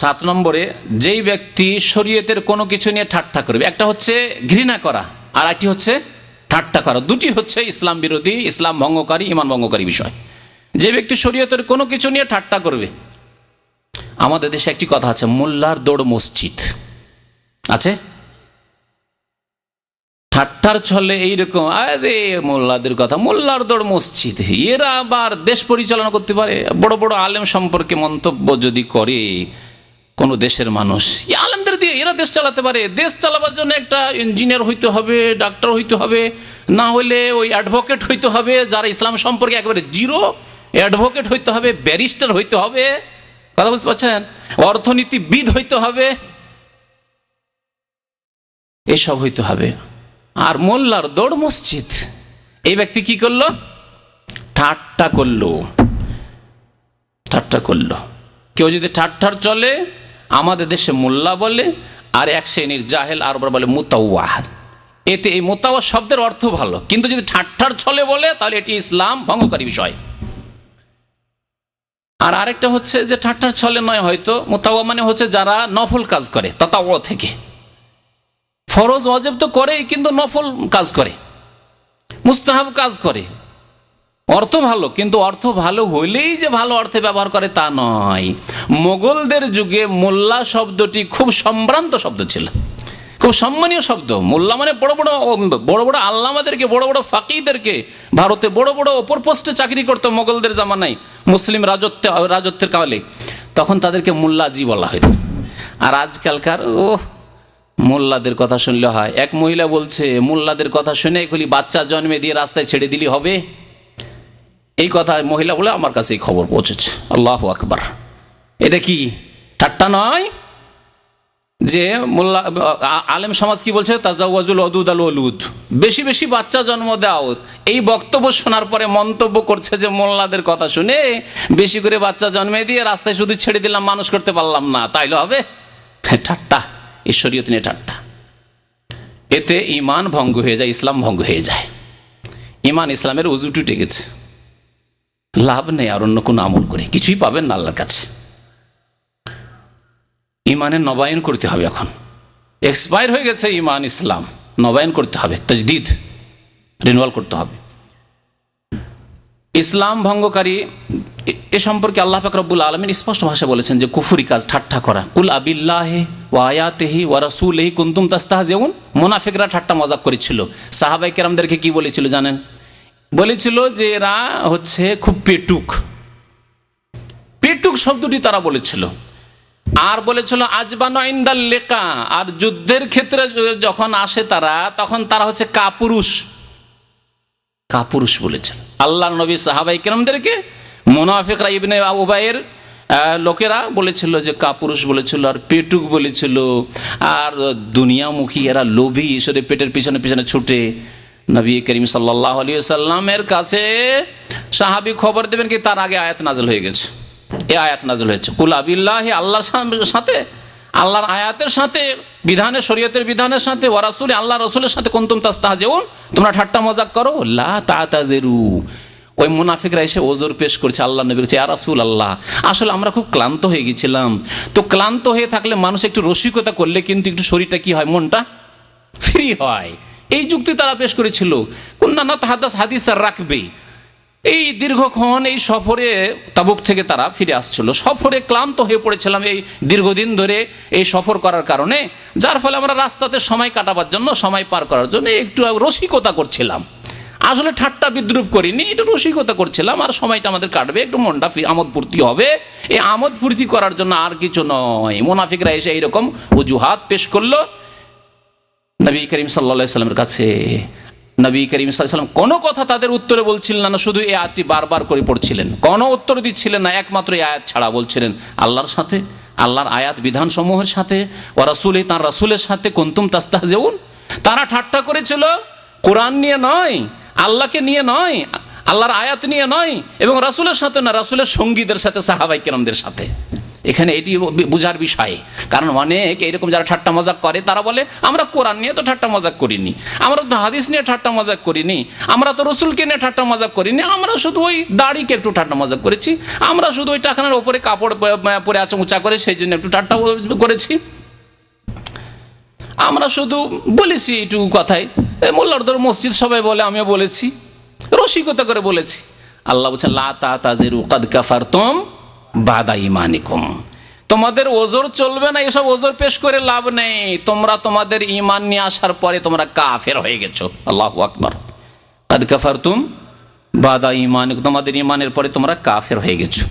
সাত নম্বরে, যেই ব্যক্তি শরীয়তের কোনো কিছু নিয়ে ঠাট্টা করবে, একটা হচ্ছে ঘৃণা করা, আর একটি হচ্ছে ঠাট্টা করা। দুটি হচ্ছে ইসলাম বিরোধী, ইসলাম ভঙ্গকারী, ইমান ভঙ্গকারী বিষয়। যে ব্যক্তি শরীয়তের কোনো কিছু নিয়ে ঠাট্টা করবে, আমাদের দেশে একটি কথা আছে, মোল্লার দৌড় মসজিদ। আছে? ঠাট্টার ছলে এইরকম, আরে মোল্লাদের কথা, মোল্লার দৌড় মসজিদ, এরা আবার দেশ পরিচালনা করতে পারে। বড় বড় আলেম সম্পর্কে মন্তব্য যদি করে কোন দেশের মানুষ। এই আলেমদের দিয়ে এরা দেশ চালাতে পারে। দেশ চালাবার জন্য একটা ইঞ্জিনিয়ার হইতে হবে ডাক্তার হইতে হবে, না হলে ওই অ্যাডভোকেট হইতে হবে, যারা ইসলাম সম্পর্কে একেবারে জিরো অ্যাডভোকেট হইতে হবে ব্যারিস্টার হইতে হবে। কথা বুঝতে পারছেন? অর্থনীতিবিদ হইতে হবে। এসব হইতে হবে। আর মোল্লার দৌড় মসজিদ। এই ব্যক্তি কি করল? ঠাট্টা করল। ঠাট্টা করল। কেউ যদি ঠাট্টার চলে আমাদের দেশে মোল্লা বলে আর এক শ্রেণির জাহেল আর বলে মুতাওয়াহ এতে এই মোতাওয়া শব্দের অর্থ ভালো। কিন্তু যদি ঠাট্টার ছলে বলে, তাহলে এটি ইসলাম ভঙ্গকারী বিষয়। আর আরেকটা হচ্ছে যে ঠাট্টার ছলে নয় হয়তো মোতাওয়া মানে হচ্ছে যারা নফল কাজ করে তাতাও থেকে। ফরজ অজেব তো করেই, কিন্তু নফল কাজ করে। মুস্তাহাব কাজ করে। অর্থ ভালো, কিন্তু অর্থ ভালো হইলেই যে ভালো অর্থে ব্যবহার করে তা নয়। মোগলদের যুগে মোল্লা শব্দটি খুব সম্ভ্রান্ত শব্দ ছিল। খুব সম্মানীয় শব্দ। মোল্লা মানে বড় বড় বড় বড় আল্লামাদেরকে, বড় বড় ফাঁকিদেরকে ভারতে বড় বড় ওপর পোস্টে চাকরি করতো মোগলদের জামানায়, মুসলিম রাজত্ব, রাজত্বের কালে। তখন তাদেরকে মোল্লাজি বলা হইত। আর আজকালকার ও মোল্লাদের কথা শুনলে হয়। এক মহিলা বলছে, মোল্লাদের কথা শুনে খুলি বাচ্চা জন্মে দিয়ে রাস্তায় ছেড়ে দিলি হবে? এই কথা মহিলা বলে আমার কাছে এই খবর পৌঁছেছে। আল্লাহ আকবার। এটা কি ঠাট্টা নয় যে মোল্লা আলেম সমাজ কি বলছে? তাজাওয়াজুল অদুদ আল অলুদ বেশি বেশি বাচ্চা জন্ম দাও। এই বক্তব্য শোনার পরে মন্তব্য করছে যে মোল্লাদের কথা শুনে বেশি করে বাচ্চা জন্মে দিয়ে রাস্তায় শুধু ছেড়ে দিলাম, মানুষ করতে পারলাম না। তাইলে হবে? ঠাট্টা। ঈশ্বরীয় নিয়ে ঠাট্টা। এতে ইমান ভঙ্গ হয়ে যায়, ইসলাম ভঙ্গ হয়ে যায়। ইমান ইসলামের উজু টুটে গেছে। লাভ নেই আর অন্য কোনো আমল করে। কিছুই পাবেন না আল্লাহর কাছে। ইমানের নবায়ন করতে হবে এখন। এক্সপায়ার হয়ে গেছে ইমান, ইসলাম। নবায়ন করতে হবে, তজদিদ রিনুয়াল করতে হবে। ইসলাম ভঙ্গকারী, এ- সম্পর্কে আল্লাহ পাক রব্বুল আলমিন স্পষ্ট ভাষা বলেছেন যে কুফুরি কাজ ঠাট্টা করা। কুল আবিল্লাহে ও আয়াতেহি ও রাসুলহি কুন্তুম তাস্তাহ যেমন মোনাফিকরা ঠাট্টা মজাক করেছিল। সাহাবাই কেরামদেরকে কি বলেছিল জানেন? বলেছিল যে এরা হচ্ছে খুব পেটুক। পেটুক শব্দটি তারা বলেছিল। আর বলেছিল, আজবান ইন্দাল লেকা। আর যুদ্ধের ক্ষেত্রে যখন আসে তারা, তখন তারা হচ্ছে কাপুরুষ। কাপুরুষ বলেছেন। আল্লাহ নবী সাহাবাই কেরামদেরকে, মোনাফিকরা ইবনে উবাইয়ের লোকেরা বলেছিল যে কাপুরুষ বলেছিল, আর পেটুক বলেছিল। আর দুনিয়ামুখী এরা লোভী, ঈশ্বরের পেটের পিছনে পিছনে ছুটে। নবী করিম সাল্লাহ আলী সাল্লামের কাছে সাহাবি খবর দেবেন কি তার আগে আয়াত নাজল হয়ে গেছে। এ আয়াত নাজল হয়েছে। কুল আবিল্লাহি আল্লাহর সা- সাথে, আল্লাহর আয়াতের সাথে বিধানের শরীয়তের বিধানের সাথে ওয়ারাসুল আল্লাহ রসুলের সাথে কুন্তুম তাস্তাহ যেমন তোমরা ঠাট্টা মজাক করো? লা ওই মুনাফিকরা এসে ওজোর পেশ করছে আল্লাহ নবী বলছে রাসুল আল্লাহ আসলে আমরা খুব ক্লান্ত হয়ে গেছিলাম। তো ক্লান্ত হয়ে থাকলে মানুষ একটু রসিকতা করলে কিন্তু একটু শরীরটা কি হয়? মনটা ফ্রি হয়। এই যুক্তি তারা পেশ করেছিল। কন্যা না তাহাদাস হাদিস আর রাখবে এই দীর্ঘক্ষণ এই সফরে তাবুক থেকে তারা ফিরে আসছিল। সফরে ক্লান্ত হয়ে পড়েছিলাম এই দীর্ঘদিন ধরে এই সফর করার কারণে, যার ফলে আমরা রাস্তাতে সময় কাটাবার জন্য সময় পার করার জন্য একটু রসিকতা করছিলাম। আসলে ঠাট্টা বিদ্রুপ করিনি এটা রসিকতা করছিলাম, আর সময়টা আমাদের কাটবে, একটু মনটা আমোদ ফুর্তি হবে। এই আমোদ ফুর্তি করার জন্য আর কিছু নয়। মোনাফিকরা এসে এইরকম অজুহাত পেশ করল। নবী করিম সাল্লা সাল্লামের কাছে, নবী করিম সাল্লাম কোনো কথা তাদের উত্তরে বলছিলেন না শুধু এই আয়াতটি বারবার করে পড়ছিলেন। কোনো উত্তর দিচ্ছিলেন না, একমাত্র এই আয়াত ছাড়া বলছিলেন আল্লাহর সাথে, আল্লাহর আয়াত বিধানসমূহের সাথে ও রাসুল তাঁর রাসুলের সাথে, কুন্তুম তাস্তাহ যেউন তারা ঠাট্টা করেছিল, কোরআন নিয়ে নয়, আল্লাহকে নিয়ে নয়, আল্লাহর আয়াত নিয়ে নয়, এবং রাসুলের সাথে না, রাসুলের সঙ্গীদের সাথে সাহাবাই কেরামদের সাথে। এখানে এটি বুঝার বিষয়। কারণ অনেক এইরকম যারা ঠাট্টা মজাক করে, তারা বলে, আমরা কোরআন নিয়ে তো ঠাট্টা মজাক করিনি, আমরা তো হাদিস নিয়ে ঠাট্টা মজাক করিনি, আমরা তো রসুলকে নিয়ে ঠাট্টা মজাক করিনি, আমরা শুধু ওই দাড়িকে একটু ঠাট্টা মজাক করেছি, আমরা শুধু ওই টাকানোর ওপরে কাপড় পরে আছে উঁচা করে সেই জন্য একটু ঠাট্টা করেছি। আমরা শুধু বলেছি এইটুকু কথাই। মোল্লারদর মসজিদ সবাই বলে, আমিও বলেছি, রসিকতা করে বলেছি। আল্লাহ বলছেন, লা তা তাজেরু কাদ কাফার তোম বাদা ইমানিকুম তোমাদের ওজোর চলবে না, এসব ওজোর পেশ করে লাভ নেই। তোমরা তোমাদের ইমান নিয়ে আসার পরে তোমরা কাফের হয়ে গেছো। আল্লাহ আকবর। কাদ কাফার তুম বাদা ইমান তোমাদের ইমানের পরে তোমরা কাফের হয়ে গেছো।